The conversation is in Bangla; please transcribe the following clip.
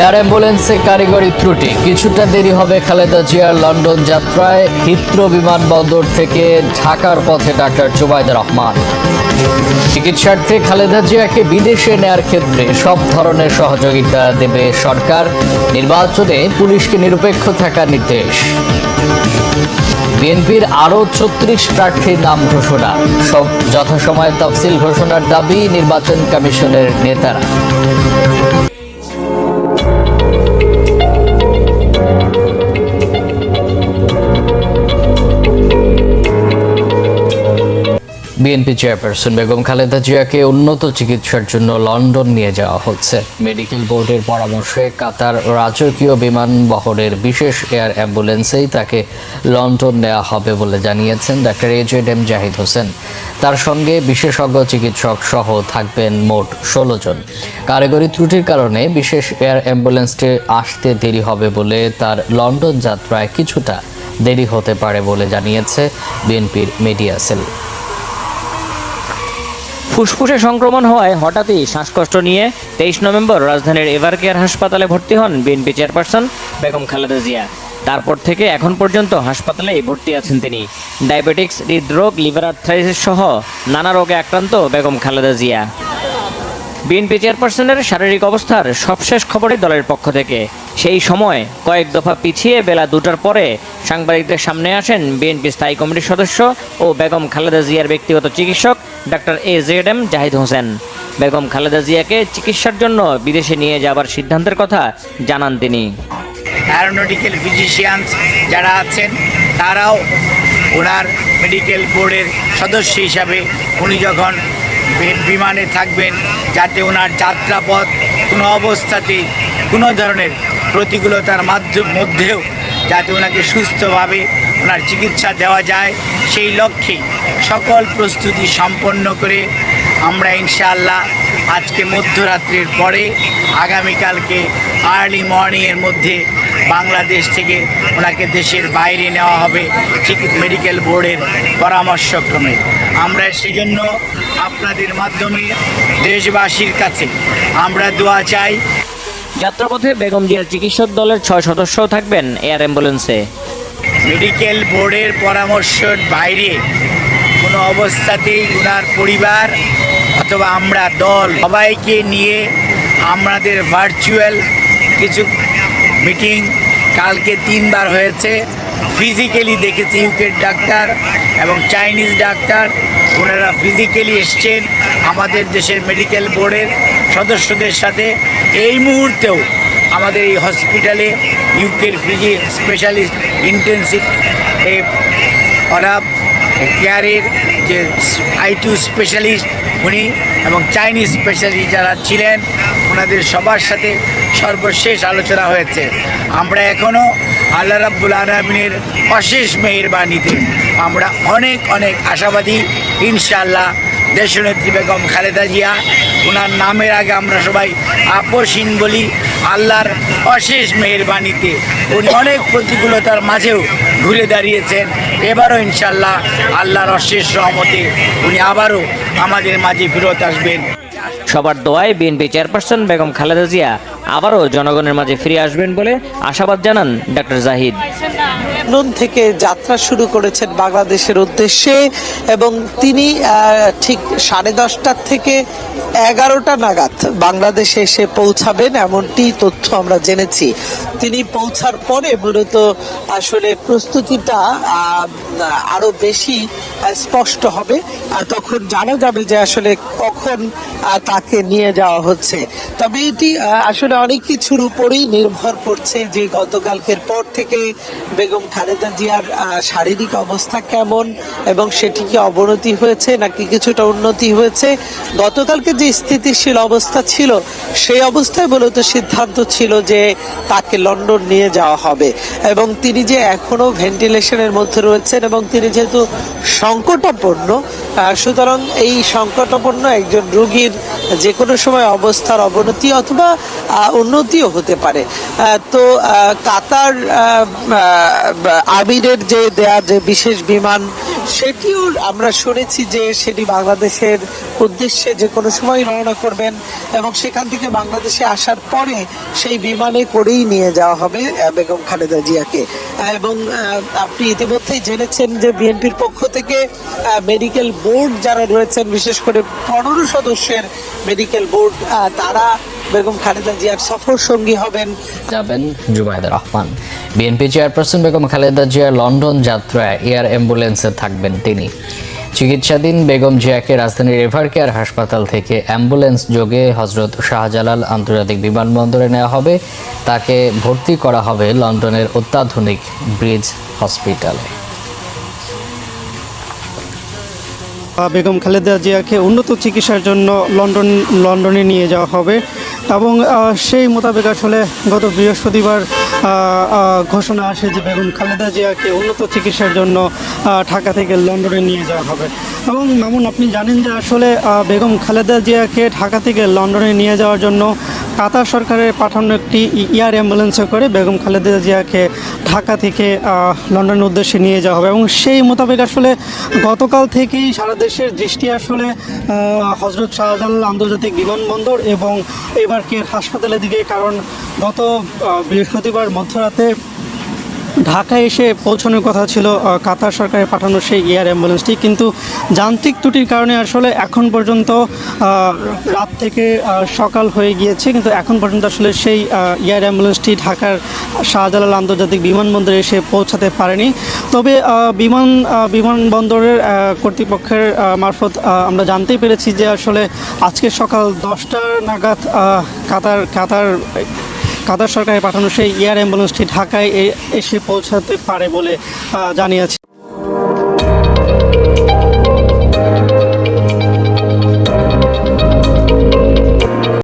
এয়ার অ্যাম্বুলেন্সে কারিগরি ত্রুটি। কিছুটা দেরি হবে খালেদা জিয়ার লন্ডন যাত্রায়। হিথ্রো বিমানবন্দর থেকে ঢাকার পথে ডাক্তার জুবাইদা রহমান। চিকিৎসার্থে খালেদা জিয়াকে বিদেশে নেয়ার ক্ষেত্রে সব ধরনের সহযোগিতা দেবে সরকার। নির্বাচনে পুলিশকে নিরপেক্ষ থাকার নির্দেশ। বিএনপির আরও ছত্রিশ প্রার্থীর নাম ঘোষণা। সব যথাসময়ে তফসিল ঘোষণার দাবি নির্বাচন কমিশনের নেতারা। বিএনপি চেয়ারপারসন বেগম খালেদা জিয়াকে উন্নত চিকিৎসার জন্য লন্ডন নিয়ে যাওয়া হচ্ছে। মেডিকেল বোর্ডের পরামর্শে কাতার রাজকীয় বিমান বহরের বিশেষ এয়ার অ্যাম্বুলেন্সেই তাকে লন্ডন নেওয়া হবে বলে জানিয়েছেন doctor A Z M Zahid Hossain. তার সঙ্গে বিশেষজ্ঞ চিকিৎসক সহ থাকবেন মোট ষোলো জন। কারিগরি ত্রুটির কারণে বিশেষ এয়ার অ্যাম্বুলেন্সটি আসতে দেরি হবে বলে তার লন্ডন যাত্রায় কিছুটা দেরি হতে পারে বলে জানিয়েছে বিএনপির মিডিয়া সেল। ফুসফুসে সংক্রমণ হওয়ায় হঠাৎই শ্বাসকষ্ট নিয়ে তেইশ নভেম্বর রাজধানীর এভার কেয়ার হাসপাতালে ভর্তি হন বিএনপি চেয়ারপারসন বেগম খালেদা জিয়া। তারপর থেকে এখন পর্যন্ত হাসপাতালেই ভর্তি আছেন তিনি। ডায়াবেটিক্স, হৃদরোগ, লিভার আর্থ্রাইটিস সহ নানা রোগে আক্রান্ত বেগম খালেদা জিয়া। বিএনপি চেয়ারপারসনের শারীরিক অবস্থার সবশেষ খবরে দলের পক্ষ থেকে। সেই সময় কয়েক দফা পিছিয়ে বেলা দুটার পরে সাংবাদিকদের সামনে আসেন বিএনপি স্থায়ী কমিটির সদস্য ও বেগম খালেদা জিয়ার ব্যক্তিগত চিকিৎসক doctor A Z M Zahid Hossain. Begum Khaleda জিয়াকে চিকিৎসার জন্য বিদেশে নিয়ে যাবার সিদ্ধান্তের কথা জানান তিনি। অ্যারোনটিক্যাল ফিজিশিয়ানস যারা আছেন, তারাও ওনার মেডিকেল বোর্ডের সদস্য হিসাবে উনি যখন বিমানে থাকবেন, যাতে ওনার যাত্রাপথ কোনো অবস্থাতেই কোনো ধরনের প্রতিকূলতার মাধ্যম মধ্যেও যাতে ওনাকে সুস্থভাবে ওনার চিকিৎসা দেওয়া যায়। সেই লক্ষ্যে সকল প্রস্তুতি সম্পন্ন করে আমরা ইনশাআল্লাহ আজকে মধ্যরাত্রির পরে আগামীকালকে আর্লি মর্নিংয়ের মধ্যে বাংলাদেশ থেকে ওনাকে দেশের বাইরে নেওয়া হবে ঠিক মেডিকেল বোর্ডের পরামর্শক্রমে। আমরা সেজন্য আপনাদের মাধ্যমে দেশবাসীর কাছে আমরা দোয়া চাই যাত্রাপথে বেগম জিয়ার চিকিৎসক দলের ছয় সদস্য থাকবেন এয়ার অ্যাম্বুলেন্সে। মেডিকেল বোর্ডের পরামর্শের বাইরে কোনো অবস্থাতেই ওনার পরিবার অথবা আমরা দল সবাইকে নিয়ে আমাদের ভার্চুয়াল কিছু মিটিং কালকে তিনবার হয়েছে। ফিজিক্যালি দেখেছি ইউকের ডাক্তার এবং চাইনিজ ডাক্তার। ওনারা ফিজিক্যালি এসছেন আমাদের দেশের মেডিকেল বোর্ডের সদস্যদের সাথে। এই মুহূর্তেও আমাদের এই হসপিটালে ইউকের ফিজি স্পেশালিস্ট ইন্টেন্সিভ ওরা কেয়ারের যে আইটিউ স্পেশালিস্ট উনি এবং চাইনিজ স্পেশালিস্ট যারা ছিলেন ওনাদের সবার সাথে সর্বশেষ আলোচনা হয়েছে। আমরা এখনও আল্লাহ রাব্বুল আলমিনের অশেষ মেহেরবানিতে আমরা অনেক অনেক আশাবাদী, ইনশাআল্লাহ দেশনেত্রী বেগম খালেদা জিয়া ওনার নামের আগে আমরা সবাই আপসহীন বলি, আল্লাহর অশেষ মেহেরবানিতে উনি অনেক প্রতিকূলতার মাঝেও ঘুরে দাঁড়িয়েছেন। এবারও ইনশাল্লাহ আল্লাহর অশেষ রহমতে উনি আবারও আমাদের মাঝে ফেরত আসবেন। সবার দোয়ায় বিএনপি চেয়ারপারসন বেগম খালেদা জিয়া আবারও জনগণের মাঝে ফিরে আসবেন বলে আশাবাদ জানান ডক্টর জাহিদ। থেকে যাত্রা শুরু করেছেন বাংলাদেশের উদ্দেশ্যে এবং তিনি ঠিক সাড়ে দশটার থেকে এগারোটা নাগাদ বাংলাদেশে এসে পৌঁছাবেন, এমনটি তথ্য আমরা জেনেছি। তিনি পৌঁছার পরে মূলত আসলে প্রস্তুতিটা আরও বেশি স্পষ্ট হবে। তখন জানা যাবে যে আসলে কখন তাকে নিয়ে যাওয়া হচ্ছে। তবে এটি আসলে অনেক কিছুর উপরেই নির্ভর করছে যে গতকালকের পর থেকে বেগম খালেদা জিয়ার শারীরিক অবস্থা কেমন এবং সেটি কি অবনতি হয়েছে নাকি কিছুটা উন্নতি হয়েছে। গতকালকে যে স্থিতিশীল অবস্থা ছিল, সেই অবস্থায় মূলত সিদ্ধান্ত ছিল যে তাকে লন্ডন নিয়ে যাওয়া হবে এবং তিনি যে এখনও ভেন্টিলেশনের মধ্যে রয়েছেন এবং তিনি যেহেতু সংকটাপন্ন সুতরাং এই সংকটাপন্ন একজন রোগীর যে কোনো সময় অবস্থার অবনতি অথবা উন্নতিও হতে পারে। তো কাতার আমিরের যে দেয়া যে বিশেষ বিমান, সেটিও আমরা শুনেছি যে সেটি বাংলাদেশের উদ্দেশ্যে যে কোনো সময় রওনা করবেন এবং সেখান থেকে বাংলাদেশে আসার পরে সেই বিমানে করেই নিয়ে যাওয়া হবে বেগম খালেদা জিয়াকে। এবং আপনি ইতিমধ্যেই জেনেছেন যে বিএনপির পক্ষ থেকে মেডিকেল বোর্ড যারা রয়েছেন, বিশেষ করে পনেরো সদস্যের মেডিকেল বোর্ড তারা বেগম খালেদা জিয়ার সফর সঙ্গী হবেন। যাবেন জুবাইদা রহমান। বিএনপি চেয়ারপারসন বেগম খালেদা জিয়ার লন্ডন যাত্রায় এয়ার অ্যাম্বুলেন্সে থাকবেন তিনি। চিকিৎসাধীন বেগম জিয়াকে রাজধানীর রেভার কেয়ার হাসপাতাল থেকে অ্যাম্বুলেন্স যোগে হজরত শাহজালাল আন্তর্জাতিক বিমানবন্দরে নেওয়া হবে। তাকে ভর্তি করা হবে লন্ডনের অত্যাধুনিক ব্রিজ হসপিটালে। বেগম খালেদা জিয়াকে উন্নত চিকিৎসার জন্য লন্ডন, লন্ডনে নিয়ে যাওয়া হবে এবং সেই মোতাবেক আসলে গত বৃহস্পতিবার ঘোষণা আসে যে বেগম খালেদা জিয়াকে উন্নত চিকিৎসার জন্য ঢাকা থেকে লন্ডনে নিয়ে যাওয়া হবে। এবং মামুন, আপনি জানেন যে আসলে বেগম খালেদা জিয়াকে ঢাকা থেকে লন্ডনে নিয়ে যাওয়ার জন্য কাতার সরকারের পাঠানো একটি ইয়ার অ্যাম্বুলেন্সে করে বেগম খালেদা জিয়াকে ঢাকা থেকে লন্ডনের উদ্দেশ্যে নিয়ে যাওয়া হবে। এবং সেই মোতাবেক আসলে গতকাল থেকেই সারা দেশের দৃষ্টি আসলে হজরত শাহজালাল আন্তর্জাতিক বিমানবন্দর এবং এবার কে হাসপাতালের দিকে কারণ গত বৃহস্পতিবার মধ্যরাতে ঢাকায় এসে পৌঁছানোর কথা ছিল কাতার সরকারের পাঠানো সেই এয়ার অ্যাম্বুলেন্সটি কিন্তু যান্ত্রিক ত্রুটির কারণে আসলে এখন পর্যন্ত রাত থেকে সকাল হয়ে গিয়েছে, কিন্তু এখন পর্যন্ত আসলে সেই এয়ার অ্যাম্বুলেন্সটি ঢাকার শাহজালাল আন্তর্জাতিক বিমানবন্দরে এসে পৌঁছাতে পারেনি। তবে বিমান বিমানবন্দরের কর্তৃপক্ষের মারফত আমরা জানতেই পেরেছি যে আসলে আজকে সকাল দশটা নাগাদ কাতার কাতার কাতার সরকারের পাঠানো সেই এয়ার অ্যাম্বুলেন্সটি ঢাকায় এসে পৌঁছাতে পারে বলে জানিয়েছে।